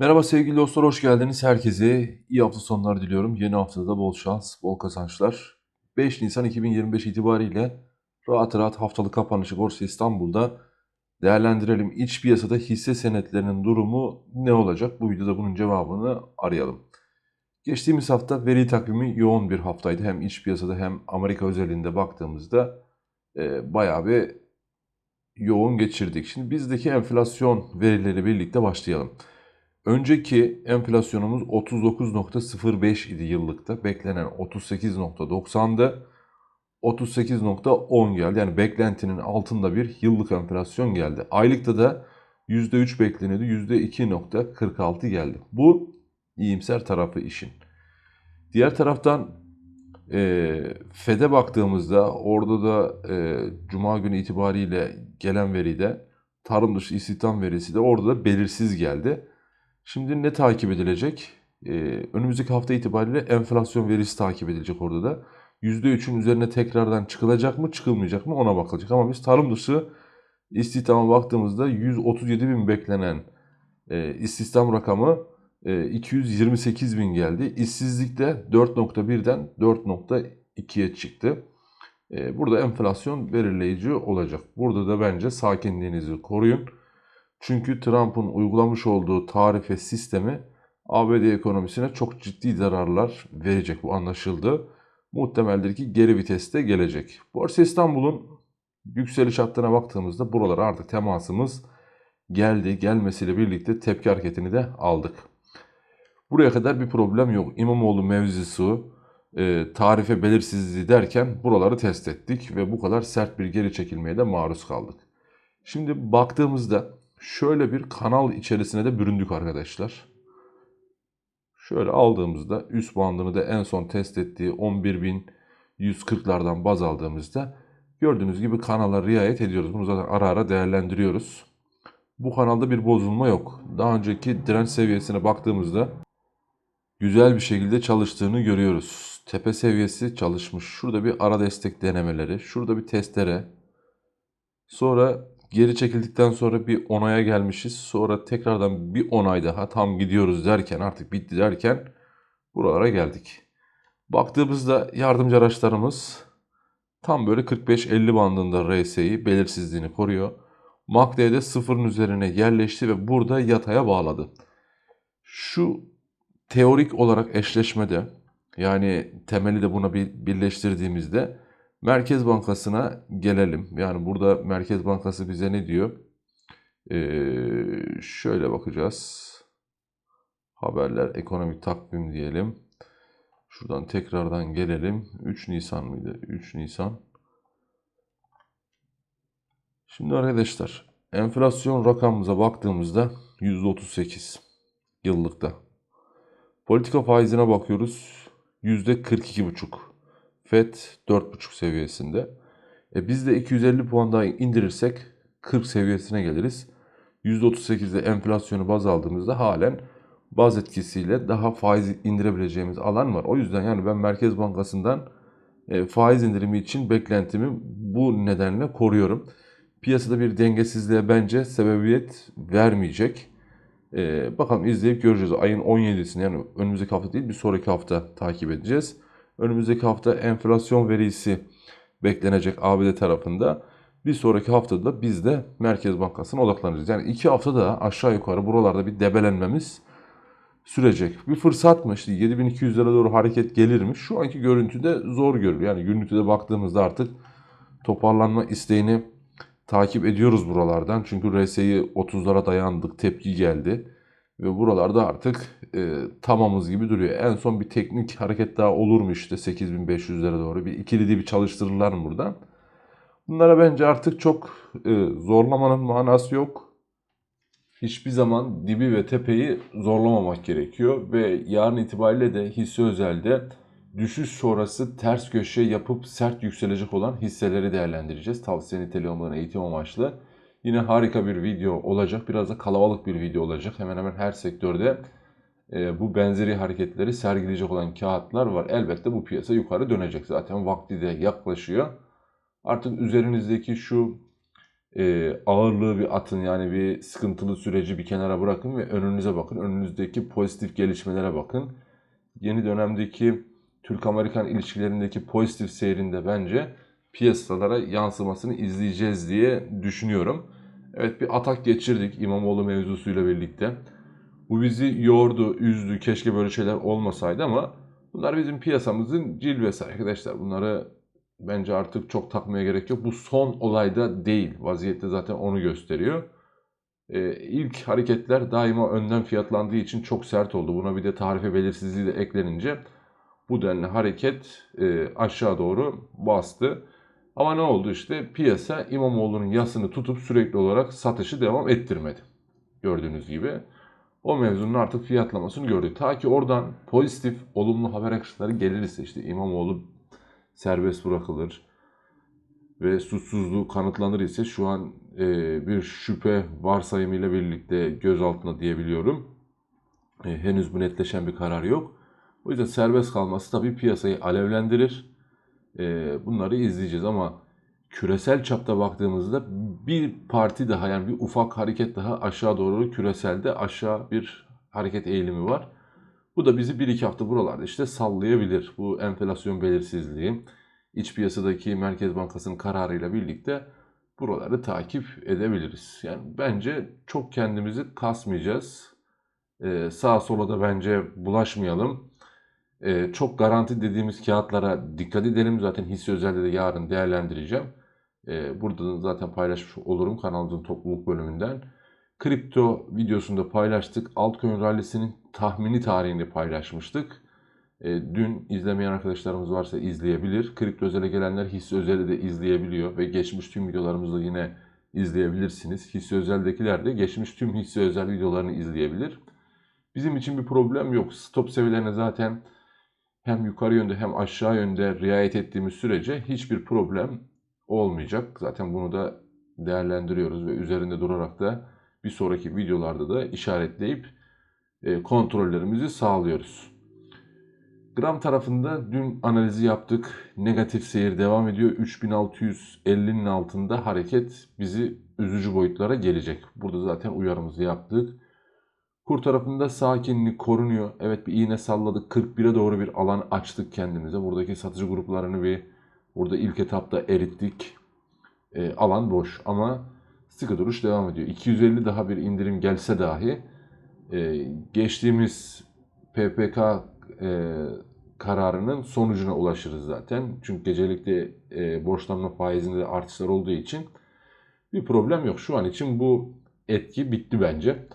Merhaba sevgili dostlar, hoş geldiniz. Herkese iyi hafta sonları diliyorum. Yeni haftada bol şans, bol kazançlar. 5 Nisan 2025 itibariyle rahat rahat haftalık kapanışı Borsa İstanbul'da değerlendirelim. İç piyasada hisse senetlerinin durumu ne olacak? Bu videoda bunun cevabını arayalım. Geçtiğimiz hafta veri takvimi yoğun bir haftaydı. Hem iç piyasada hem Amerika özelinde baktığımızda e, bayağı bir yoğun geçirdik. Şimdi bizdeki enflasyon verileri birlikte başlayalım. Önceki enflasyonumuz 39.05 idi yıllıkta. Beklenen 38.90'dı. 38.10 geldi. Yani beklentinin altında bir yıllık enflasyon geldi. Aylıkta da %3 bekleniyordu. %2.46 geldi. Bu iyimser tarafı işin. Diğer taraftan e, FED'e baktığımızda orada da e, Cuma günü itibariyle gelen veride tarım dışı istihdam verisi de orada da belirsiz geldi. Şimdi ne takip edilecek? Ee, önümüzdeki hafta itibariyle enflasyon verisi takip edilecek orada da. %3'ün üzerine tekrardan çıkılacak mı çıkılmayacak mı ona bakılacak. Ama biz tarım dışı istihdama baktığımızda 137 bin beklenen e, istihdam rakamı e, 228 bin geldi. İşsizlik de 4.1'den 4.2'ye çıktı. E, burada enflasyon belirleyici olacak. Burada da bence sakinliğinizi koruyun. Çünkü Trump'ın uygulamış olduğu tarife sistemi ABD ekonomisine çok ciddi zararlar verecek bu anlaşıldı. Muhtemeldir ki geri viteste gelecek. Borsa İstanbul'un yükseliş hattına baktığımızda buralara artık temasımız geldi. Gelmesiyle birlikte tepki hareketini de aldık. Buraya kadar bir problem yok. İmamoğlu mevzusu, e, tarife belirsizliği derken buraları test ettik ve bu kadar sert bir geri çekilmeye de maruz kaldık. Şimdi baktığımızda şöyle bir kanal içerisine de büründük arkadaşlar. Şöyle aldığımızda üst bandını da en son test ettiği 11.140'lardan baz aldığımızda gördüğünüz gibi kanala riayet ediyoruz. Bunu zaten ara ara değerlendiriyoruz. Bu kanalda bir bozulma yok. Daha önceki direnç seviyesine baktığımızda güzel bir şekilde çalıştığını görüyoruz. Tepe seviyesi çalışmış. Şurada bir ara destek denemeleri. Şurada bir testere. Sonra Geri çekildikten sonra bir onaya gelmişiz. Sonra tekrardan bir onay daha tam gidiyoruz derken artık bitti derken buralara geldik. Baktığımızda yardımcı araçlarımız tam böyle 45-50 bandında RS'yi belirsizliğini koruyor. MACD'de sıfırın üzerine yerleşti ve burada yataya bağladı. Şu teorik olarak eşleşmede yani temeli de buna bir birleştirdiğimizde Merkez Bankası'na gelelim. Yani burada Merkez Bankası bize ne diyor? Ee, şöyle bakacağız. Haberler, ekonomik takvim diyelim. Şuradan tekrardan gelelim. 3 Nisan mıydı? 3 Nisan. Şimdi arkadaşlar enflasyon rakamımıza baktığımızda %38 yıllıkta. Politika faizine bakıyoruz. %42,5. FED 4.5 seviyesinde. E biz de 250 puan daha indirirsek 40 seviyesine geliriz. %38'de enflasyonu baz aldığımızda halen baz etkisiyle daha faiz indirebileceğimiz alan var. O yüzden yani ben Merkez Bankası'ndan e, faiz indirimi için beklentimi bu nedenle koruyorum. Piyasada bir dengesizliğe bence sebebiyet vermeyecek. E, bakalım izleyip göreceğiz. Ayın 17'sini yani önümüzdeki hafta değil bir sonraki hafta takip edeceğiz. Önümüzdeki hafta enflasyon verisi beklenecek ABD tarafında. Bir sonraki haftada biz de Merkez Bankası'na odaklanacağız. Yani iki haftada aşağı yukarı buralarda bir debelenmemiz sürecek. Bir fırsat mı? İşte 7200 lira doğru hareket gelir mi? Şu anki görüntüde zor görülüyor. Yani günlükte baktığımızda artık toparlanma isteğini takip ediyoruz buralardan. Çünkü RSI 30'lara dayandık, tepki geldi. Ve buralarda artık e, tamamız gibi duruyor. En son bir teknik hareket daha olur mu işte 8500'lere doğru. Bir ikili bir çalıştırırlar mı buradan? Bunlara bence artık çok e, zorlamanın manası yok. Hiçbir zaman dibi ve tepeyi zorlamamak gerekiyor. Ve yarın itibariyle de hisse özelde düşüş sonrası ters köşe yapıp sert yükselecek olan hisseleri değerlendireceğiz. Tavsiye niteliği olmadan eğitim amaçlı. Yine harika bir video olacak. Biraz da kalabalık bir video olacak. Hemen hemen her sektörde e, bu benzeri hareketleri sergileyecek olan kağıtlar var. Elbette bu piyasa yukarı dönecek zaten. Vakti de yaklaşıyor. Artık üzerinizdeki şu e, ağırlığı bir atın yani bir sıkıntılı süreci bir kenara bırakın ve önünüze bakın. Önünüzdeki pozitif gelişmelere bakın. Yeni dönemdeki Türk-Amerikan ilişkilerindeki pozitif seyrinde bence piyasalara yansımasını izleyeceğiz diye düşünüyorum. Evet bir atak geçirdik İmamoğlu mevzusuyla birlikte. Bu bizi yordu, üzdü. Keşke böyle şeyler olmasaydı ama bunlar bizim piyasamızın cilvesi arkadaşlar. Bunları bence artık çok takmaya gerek yok. Bu son olayda değil. Vaziyette zaten onu gösteriyor. Ee, ilk hareketler daima önden fiyatlandığı için çok sert oldu. Buna bir de tarife belirsizliği de eklenince bu denli hareket e, aşağı doğru bastı. Ama ne oldu işte piyasa İmamoğlu'nun yasını tutup sürekli olarak satışı devam ettirmedi. Gördüğünüz gibi. O mevzunun artık fiyatlamasını gördük. Ta ki oradan pozitif, olumlu haber akışları gelirse işte İmamoğlu serbest bırakılır ve suçsuzluğu kanıtlanır ise şu an e, bir şüphe varsayımıyla birlikte gözaltına diyebiliyorum. E, henüz bu netleşen bir karar yok. O yüzden serbest kalması tabii piyasayı alevlendirir. E, bunları izleyeceğiz ama küresel çapta baktığımızda bir parti daha yani bir ufak hareket daha aşağı doğru küreselde aşağı bir hareket eğilimi var. Bu da bizi bir iki hafta buralarda işte sallayabilir. Bu enflasyon belirsizliği, iç piyasadaki Merkez Bankası'nın kararıyla birlikte buraları takip edebiliriz. Yani bence çok kendimizi kasmayacağız. Ee, sağa sola da bence bulaşmayalım. Ee, çok garanti dediğimiz kağıtlara dikkat edelim. Zaten hisse özelde de yarın değerlendireceğim. Ee, burada da zaten paylaşmış olurum kanalımızın topluluk bölümünden. Kripto videosunda paylaştık. Altcoin rallisinin tahmini tarihini paylaşmıştık. E, dün izlemeyen arkadaşlarımız varsa izleyebilir. Kripto özele gelenler hisse özeli de izleyebiliyor ve geçmiş tüm videolarımızı yine izleyebilirsiniz. Hisse özeldekiler de geçmiş tüm hisse özel videolarını izleyebilir. Bizim için bir problem yok. Stop seviyelerine zaten hem yukarı yönde hem aşağı yönde riayet ettiğimiz sürece hiçbir problem olmayacak. Zaten bunu da değerlendiriyoruz ve üzerinde durarak da bir sonraki videolarda da işaretleyip e, kontrollerimizi sağlıyoruz. Gram tarafında dün analizi yaptık. Negatif seyir devam ediyor. 3650'nin altında hareket bizi üzücü boyutlara gelecek. Burada zaten uyarımızı yaptık. Kur tarafında sakinlik korunuyor. Evet bir iğne salladık. 41'e doğru bir alan açtık kendimize. Buradaki satıcı gruplarını bir burada ilk etapta erittik. E, alan boş ama sıkı duruş devam ediyor. 250 daha bir indirim gelse dahi e, geçtiğimiz PPK e, kararının sonucuna ulaşırız zaten. Çünkü gecelikte e, borçlanma faizinde artışlar olduğu için bir problem yok. Şu an için bu etki bitti bence.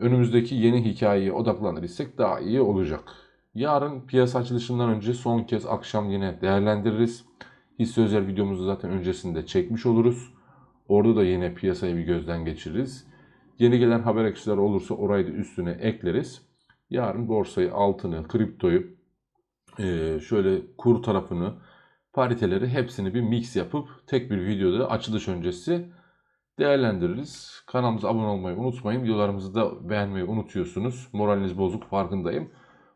Önümüzdeki yeni hikayeye odaklanır daha iyi olacak. Yarın piyasa açılışından önce son kez akşam yine değerlendiririz. Hisse özel videomuzu zaten öncesinde çekmiş oluruz. Orada da yine piyasayı bir gözden geçiririz. Yeni gelen haber akışları olursa orayı da üstüne ekleriz. Yarın borsayı, altını, kriptoyu, şöyle kur tarafını, pariteleri hepsini bir mix yapıp tek bir videoda açılış öncesi değerlendiririz. Kanalımıza abone olmayı unutmayın. Videolarımızı da beğenmeyi unutuyorsunuz. Moraliniz bozuk farkındayım.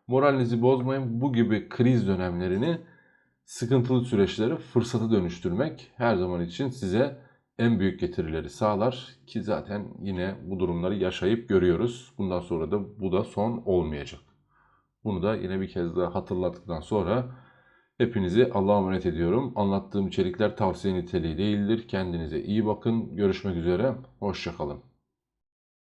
Moralinizi bozmayın. Bu gibi kriz dönemlerini sıkıntılı süreçleri fırsata dönüştürmek her zaman için size en büyük getirileri sağlar ki zaten yine bu durumları yaşayıp görüyoruz. Bundan sonra da bu da son olmayacak. Bunu da yine bir kez daha hatırlattıktan sonra hepinizi Allah'a emanet ediyorum. Anlattığım içerikler tavsiye niteliği değildir. Kendinize iyi bakın. Görüşmek üzere. Hoşçakalın.